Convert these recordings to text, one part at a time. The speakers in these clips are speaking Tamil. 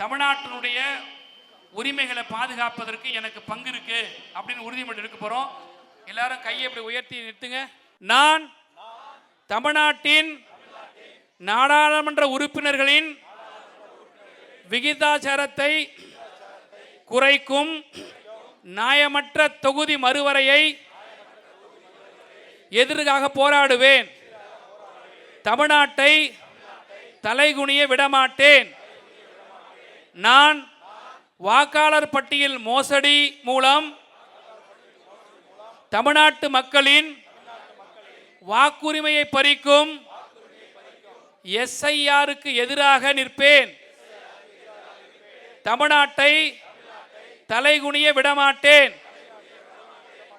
தமிழ்நாட்டினுடைய உரிமைகளை பாதுகாப்பதற்கு எனக்கு பங்கு இருக்கு அப்படின்னு உறுதிமொழி எடுக்க போறோம். எல்லாரும் கையை இப்படி உயர்த்தி நிறுத்துங்க. நான் தமிழ்நாட்டின் நாடாளுமன்ற உறுப்பினர்களின் விகிதாச்சாரத்தை குறைக்கும் நியாயமற்ற தொகுதி மறுவரையை எதிர்காக போராடுவேன். தமிழ்நாட்டை தலைகுனிய விடமாட்டேன். நான் வாக்காளர் பட்டியல் மோசடி மூலம் தமிழ்நாட்டு மக்களின் வாக்குரிமையை பறிக்கும் எஸ்ஐஆருக்கு எதிராக நிற்பேன். தமிழ்நாட்டை தலைகுனிய விடமாட்டேன்.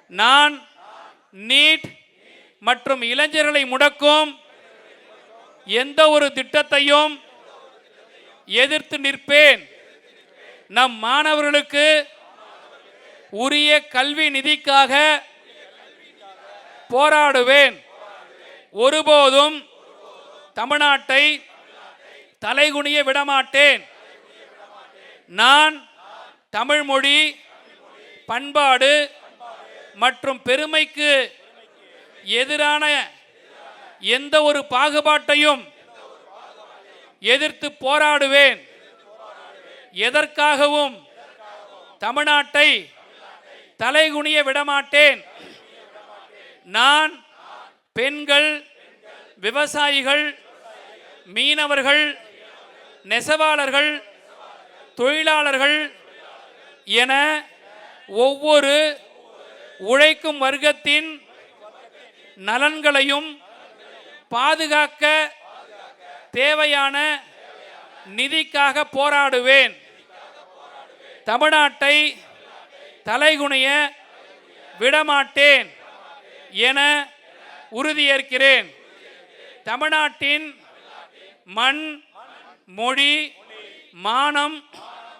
நான் நீட் மற்றும் இளைஞர்களை முடக்கும் எந்த ஒரு திட்டத்தையும் எதிர்த்து நிற்பேன். நம் மாணவர்களுக்கு உரிய கல்வி நிதிக்காக போராடுவேன். ஒருபோதும் தமிழ்நாட்டை தலைகுனிய விடமாட்டேன். நான் தமிழ் மொழி பண்பாடு மற்றும் பெருமைக்கு எதிரான எந்த ஒரு பாகுபாட்டையும் எதிர்த்து போராடுவேன். எதற்காகவும் தமிழ்நாட்டை தலைகுனிய விடமாட்டேன். நான் பெண்கள் விவசாயிகள் மீனவர்கள் நெசவாளர்கள் தொழிலாளர்கள் என ஒவ்வொரு உழைக்கும் வர்க்கத்தின் நலன்களையும் பாதுகாக்க தேவையான நிதிக்காக போராடுவேன். தமிழ்நாட்டை தலைகுனிய விடமாட்டேன் என உறுதியேற்கிறேன். தமிழ்நாட்டின் மண் மொழி மானம்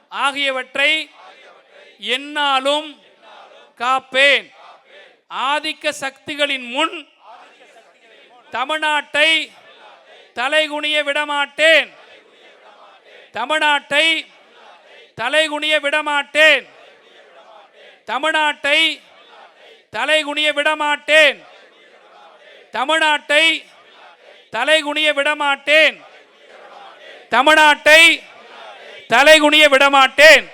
ஆகியவற்றை என்னாலும் காப்பேன். ஆதிக்க சக்திகளின் முன் தமிழ்நாட்டை தலைகுனிய விடமாட்டேன். தமிழ்நாட்டை தலைகுனிய விடமாட்டேன். தமிழ்நாட்டை தலைகுனிய விடமாட்டேன். தமிழ்நாட்டை தலைகுனிய விடமாட்டேன். தமிழ்நாட்டை தலைகுனிய விடமாட்டேன்.